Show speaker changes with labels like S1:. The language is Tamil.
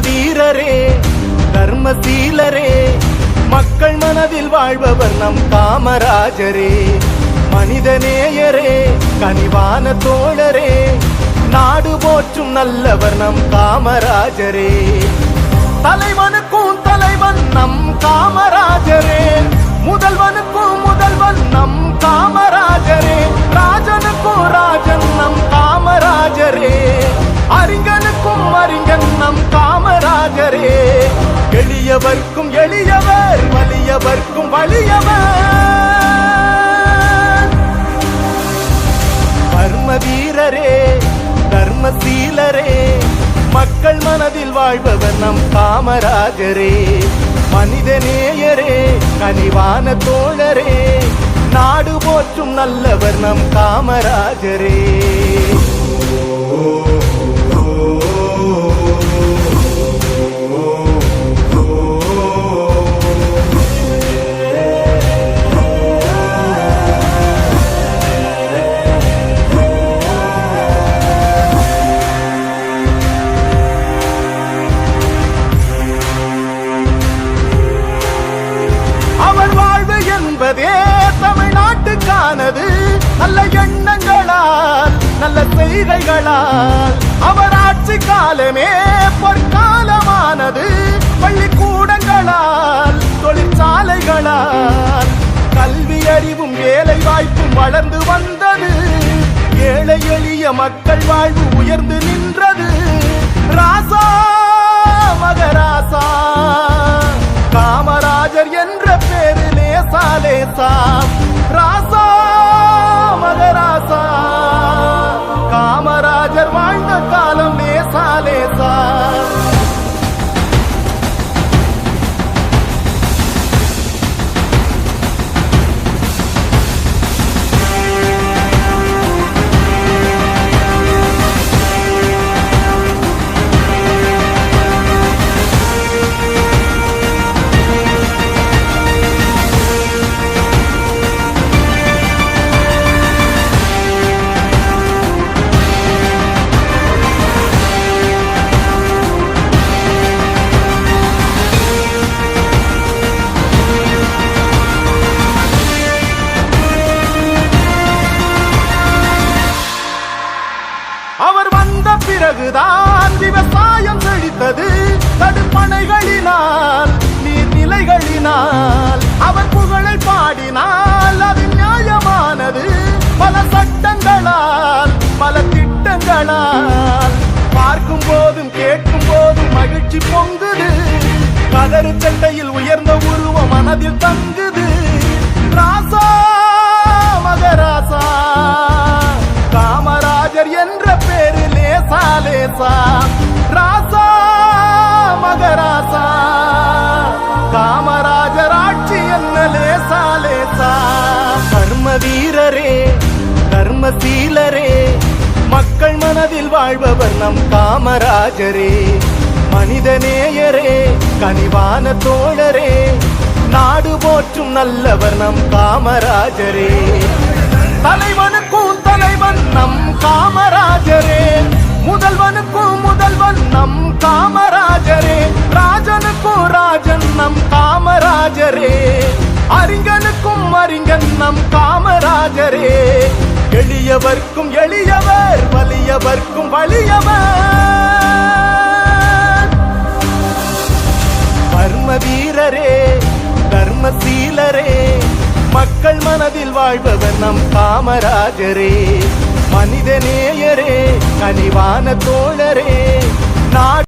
S1: வீரரே தர்மசீலரே மக்கள் மனதில் வாழ்பவர் நம் காமராஜரே. மனிதநேயரே கனிவான தோழரே நாடு போற்றும் நல்லவர் நம் காமராஜரே. தலைவனுக்கும் தலைவன் நம் காமராஜரே. முதல்வனுக்கும் நம் காமராஜரே. எளியவர்க்கும் எளியவர் வலியவர்க்கும் வலியவர். கர்ம வீரரே தர்மசீலரே மக்கள் மனதில் வாழ்பவர் நம் காமராஜரே. மனிதநேயரே கனிவான தோழரே. நாடு போற்றும் நல்லவர் நம் காமராஜரே. நல்ல எண்ணங்களால் நல்ல செய்கைகளால். அவர் ஆட்சி காலமே பொற்காலமானது. பள்ளிக்கூடங்களால் தொழிற்சாலைகளால். கல்வி அறிவும் வேலை வாய்ப்பும் வளர்ந்து வந்தது. ஏழை எளிய மக்கள் வாழ்வு உயர்ந்து நின்றது. ராசா மகராசா. காமராஜர் என்ற பேரு லேசா லேசா பிறகுதான் விவசாயம் செழித்தது. தடுப்பணைகளினால் நீர்நிலைகளினால் அவர் புகழை பாடினால் அது நியாயமானது. பல சட்டங்களால் பல திட்டங்களால் பார்க்கும் போதும் கேட்கும் போதும் மகிழ்ச்சி பொங்குது. கதறு சண்டையில் உயர்ந்த உருவம் மனதில் தங்குது ராசா ராசா மகராசா. காமராஜர் ஆட்சி என்ன லேசா லேசா. கர்ம வீரரே தர்மசீலரே மக்கள் மனதில் வாழ்பவர் நம் காமராஜரே. மனிதநேயரே கனிவான தோழரே. நாடு போற்றும் நல்லவர் நம் காமராஜரே. தலைவனுக்கும் தலைவன் நம் காமராஜரே. அறிஞனுக்கும் அறிஞன் நம் காமராஜரே. எளியவர்க்கும் எளியவர் வலியவர்க்கும் வலியவர். கர்ம வீரரே தர்மசீலரே மக்கள் மனதில் வாழ்பவர் நம் காமராஜரே. மனிதநேயரே கனிவான தோழரே நாடு